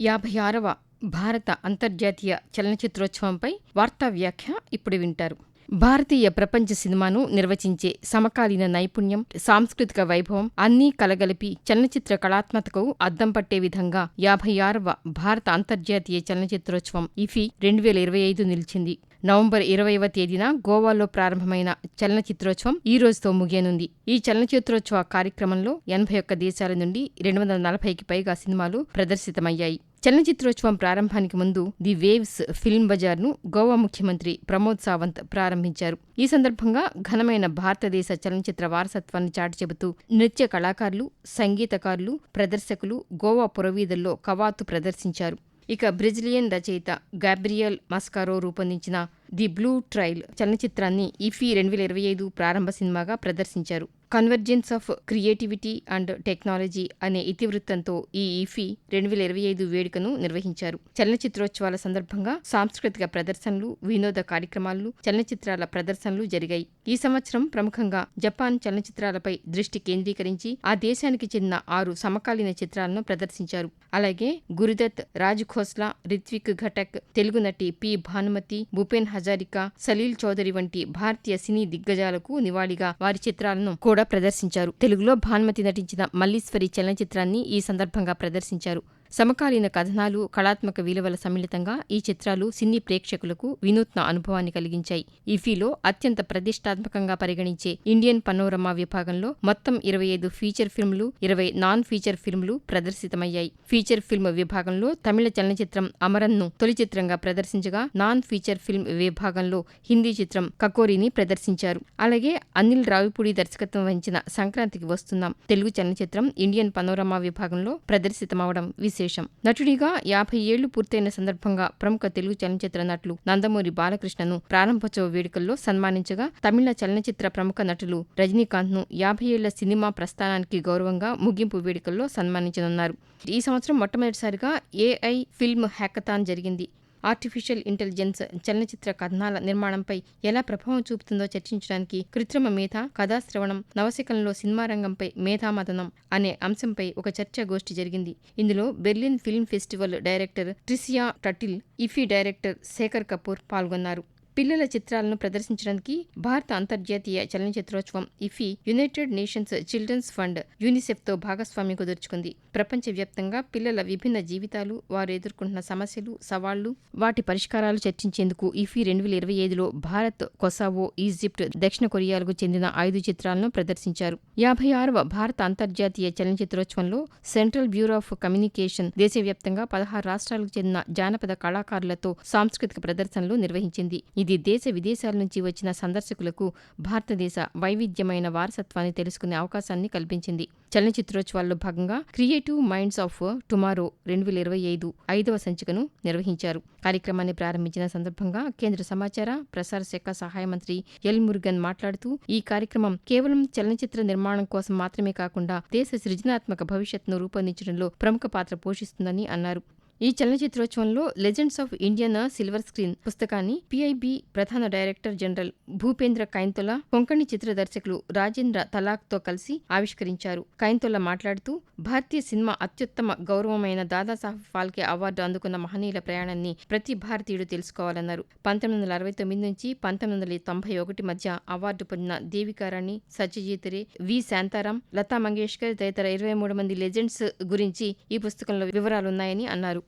యాభై ఆరవ భారత అంతర్జాతీయ చలనచిత్రోత్సవంపై వార్తా వ్యాఖ్య ఇప్పుడు వింటారు. భారతీయ ప్రపంచ సినిమాను నిర్వచించే సమకాలీన నైపుణ్యం సాంస్కృతిక వైభవం అన్నీ కలగలిపి చలనచిత్ర కళాత్మకకు అద్దం పట్టే విధంగా యాభై ఆరవ భారత అంతర్జాతీయ చలనచిత్రోత్సవం ఇఫీ రెండు వేల ఇరవై ఐదు నిలిచింది. నవంబర్ ఇరవైవ తేదీన గోవాలో ప్రారంభమైన చలనచిత్రోత్సవం ఈ రోజుతో ముగియనుంది. ఈ చలనచిత్రోత్సవ కార్యక్రమంలో ఎనభై ఒక్క దేశాల నుండి రెండు వందల నలభైకి పైగా సినిమాలు ప్రదర్శితమయ్యాయి. చలనచిత్రోత్సవం ప్రారంభానికి ముందు ది వేవ్స్ ఫిల్మ్ బజార్ను గోవా ముఖ్యమంత్రి ప్రమోద్ సావంత్ ప్రారంభించారు. ఈ సందర్భంగా ఘనమైన భారతదేశ చలనచిత్ర వారసత్వాన్ని చాటి చెబుతూ నృత్య కళాకారులు సంగీతకారులు ప్రదర్శకులు గోవా పురవీధుల్లో కవాతు ప్రదర్శించారు. ఇక బ్రెజిలియన్ రచయిత గాబ్రియల్ మస్కారో రూపొందించిన ది బ్లూ ట్రైల్ చలనచిత్రాన్ని ఈఫీ రెండు వేల ఇరవై ఐదు ప్రారంభ సినిమాగా ప్రదర్శించారు. Convergence of creativity and technology అనే ఇతివృత్తంతో ఈ ఈఫీ రెండు వేల ఇరవై ఐదు వేడుకను నిర్వహించారు. చలనచిత్రోత్సవాల సందర్భంగా సాంస్కృతిక ప్రదర్శనలు వినోద కార్యక్రమాలు చలనచిత్రాల ప్రదర్శనలు జరిగాయి. ఈ సంవత్సరం ప్రముఖంగా జపాన్ చలనచిత్రాలపై దృష్టి కేంద్రీకరించి ఆ దేశానికి చెందిన ఆరు సమకాలీన చిత్రాలను ప్రదర్శించారు. అలాగే గురుదత్ రాజ్ ఖోస్లా రిత్విక్ ఘటక్ తెలుగు నటి పి భానుమతి భూపేన్ హజారికా సలీల్ చౌదరి వంటి భారతీయ సినీ దిగ్గజాలకు నివాళిగా వారి చిత్రాలను కూడా ప్రదర్శించారు. తెలుగులో భానుమతి నటించిన మల్లీశ్వరి చలనచిత్రాన్ని ఈ సందర్భంగా ప్రదర్శించారు. సమకాలీన కథనాలు కళాత్మక విలువల సమ్మిళితంగా ఈ చిత్రాలు సినీ ప్రేక్షకులకు వినూత్న అనుభవాన్ని కలిగించాయి. ఈఫీలో అత్యంత ప్రతిష్టాత్మకంగా పరిగణించే ఇండియన్ పనోరమా విభాగంలో మొత్తం ఇరవై ఐదు ఫీచర్ ఫిల్మ్లు ఇరవై నాన్ ఫీచర్ ఫిల్మ్లు ప్రదర్శితమయ్యాయి. ఫీచర్ ఫిల్మ్ విభాగంలో తమిళ చలనచిత్రం అమరన్ను తొలి చిత్రంగా ప్రదర్శించగా నాన్ ఫీచర్ ఫిల్మ్ విభాగంలో హిందీ చిత్రం కకోరిని ప్రదర్శించారు. అలాగే అనిల్ రావిపూడి దర్శకత్వం వహించిన సంక్రాంతికి వస్తున్నాం. తెలుగు చలనచిత్రం ఇండియన్ పనోరమా విభాగంలో ప్రదర్శితమవడం విశేషం. నటుడిగా యాభై ఏళ్ళు పూర్తయిన సందర్భంగా ప్రముఖ తెలుగు చలనచిత్ర నటులు నందమూరి బాలకృష్ణను ప్రారంభోత్సవ వేడుకల్లో సన్మానించగా తమిళ చలనచిత్ర ప్రముఖ నటులు రజనీకాంత్ను యాభై ఏళ్ళ సినిమా ప్రస్థానానికి గౌరవంగా ముగింపు వేడుకల్లో సన్మానించనున్నారు. ఈ సంవత్సరం మొట్టమొదటిసారిగా ఏఐ ఫిల్మ్ హ్యాకథాన్ జరిగింది. ఆర్టిఫిషియల్ ఇంటెలిజెన్స్ చలనచిత్ర కథనాల నిర్మాణంపై ఎలా ప్రభావం చూపుతుందో చర్చించడానికి కృత్రిమ మేధ కథాశ్రవణం నవశకంలో సినిమా రంగంపై మేధామథనం అనే అంశంపై ఒక చర్చా గోష్ఠి జరిగింది. ఇందులో Berlin film festival director Tricia Tuttle IFFI director Shekhar Kapur పాల్గొన్నారు. పిల్లల చిత్రాలను ప్రదర్శించడానికి భారత అంతర్జాతీయ చలనచిత్రోత్సవం IFFI United Nations children's fund యూనిసెఫ్తో భాగస్వామ్యం కుదుర్చుకుంది. ప్రపంచవ్యాప్తంగా పిల్లల విభిన్న జీవితాలు వారు ఎదుర్కొంటున్న సమస్యలు సవాళ్ళు వాటి పరిష్కారాలు చర్చించేందుకు ఇఫీ రెండు వేల ఇరవై ఐదులో భారత్ కొసావో ఈజిప్ట్ దక్షిణ కొరియాలకు చెందిన ఐదు చిత్రాలను ప్రదర్శించారు. యాభై ఆరవ భారత అంతర్జాతీయ చలనచిత్రోత్సవంలో సెంట్రల్ బ్యూరో ఆఫ్ కమ్యూనికేషన్ దేశవ్యాప్తంగా పదహారు రాష్ట్రాలకు చెందిన జానపద కళాకారులతో సాంస్కృతిక ప్రదర్శనలు నిర్వహించింది. ఇది దేశ విదేశాల నుంచి వచ్చిన సందర్శకులకు భారతదేశ వైవిధ్యమైన వారసత్వాన్ని తెలుసుకునే అవకాశాన్ని కల్పించింది. చలనచిత్రోత్సవాల్లో భాగంగా క్రియేటివ్ మైండ్స్ ఆఫ్ టుమారో రెండు వేల ఇరవై ఐదు ఐదవ సంచికను నిర్వహించారు. కార్యక్రమాన్ని ప్రారంభించిన సందర్భంగా కేంద్ర సమాచార ప్రసార శాఖ సహాయ మంత్రి ఎల్ మురుగన్ మాట్లాడుతూ ఈ కార్యక్రమం కేవలం చలనచిత్ర నిర్మాణం కోసం మాత్రమే కాకుండా దేశ సృజనాత్మక భవిష్యత్తును రూపొందించడంలో ప్రముఖ పాత్ర పోషిస్తుందని అన్నారు. ఈ చలనచిత్రోత్సవంలో legends of Indian silver screen పుస్తకాన్ని పిఐబి ప్రధాన డైరెక్టర్ జనరల్ భూపేంద్ర కైంతొల కొంకణి చిత్ర దర్శకులు రాజేంద్ర తలాక్తో కలిసి ఆవిష్కరించారు. కైంతొల మాట్లాడుతూ భారతీయ సినిమా అత్యుత్తమ గౌరవమైన దాదాసాహెబ్ ఫాల్కే అవార్డు అందుకున్న మహనీయుల ప్రయాణాన్ని ప్రతి భారతీయుడు తెలుసుకోవాలన్నారు. పంతొమ్మిది వందల అరవై తొమ్మిది నుంచి పంతొమ్మిది వందల తొంభై ఒకటి మధ్య అవార్డు పొందిన దేవికారాణి సత్యజిత్ రే వి. శాంతారాం లతా మంగేష్కర్ తదితర ఇరవై మూడు మంది లెజెండ్స్ గురించి ఈ పుస్తకంలో వివరాలున్నాయని అన్నారు.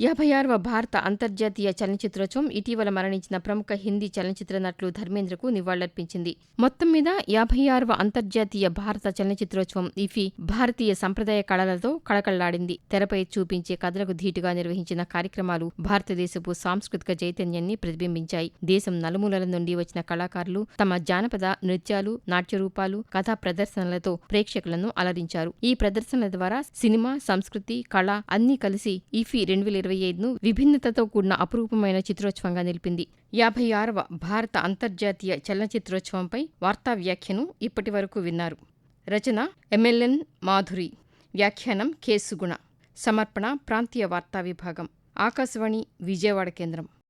యాభై ఆరవ భారత అంతర్జాతీయ చలనచిత్రోత్సవం ఇటీవల మరణించిన ప్రముఖ హిందీ చలనచిత్ర నటులు ధర్మేంద్రకు నివాళులర్పించింది. మొత్తం మీద యాభై ఆరవ అంతర్జాతీయ భారత చలనచిత్రోత్సవం ఇఫీ భారతీయ సంప్రదాయ కళలతో కళకళలాడింది. తెరపై చూపించే కథలకు ధీటుగా నిర్వహించిన కార్యక్రమాలు భారతదేశపు సాంస్కృతిక చైతన్యాన్ని ప్రతిబింబించాయి. దేశం నలుమూలల నుండి వచ్చిన కళాకారులు తమ జానపద నృత్యాలు నాట్యరూపాలు కథా ప్రదర్శనలతో ప్రేక్షకులను అలరించారు. ఈ ప్రదర్శనల ద్వారా సినిమా సంస్కృతి కళ అన్నీ కలిసి ఇఫీ రెండు వేల ఇరవై ఐదును విభిన్నతతో కూడిన అపురూపమైన చిత్రోత్సవంగా నిలిపింది. యాభై ఆరవ భారత అంతర్జాతీయ చలనచిత్రోత్సవంపై వార్తా వ్యాఖ్యను ఇప్పటి వరకు విన్నారు. రచన ఎమ్మెల్యన్ మాధురి. వ్యాఖ్యానం కేసుగుణ సమర్పణ ప్రాంతీయ వార్తా విభాగం. ఆకాశవాణి విజయవాడ కేంద్రం.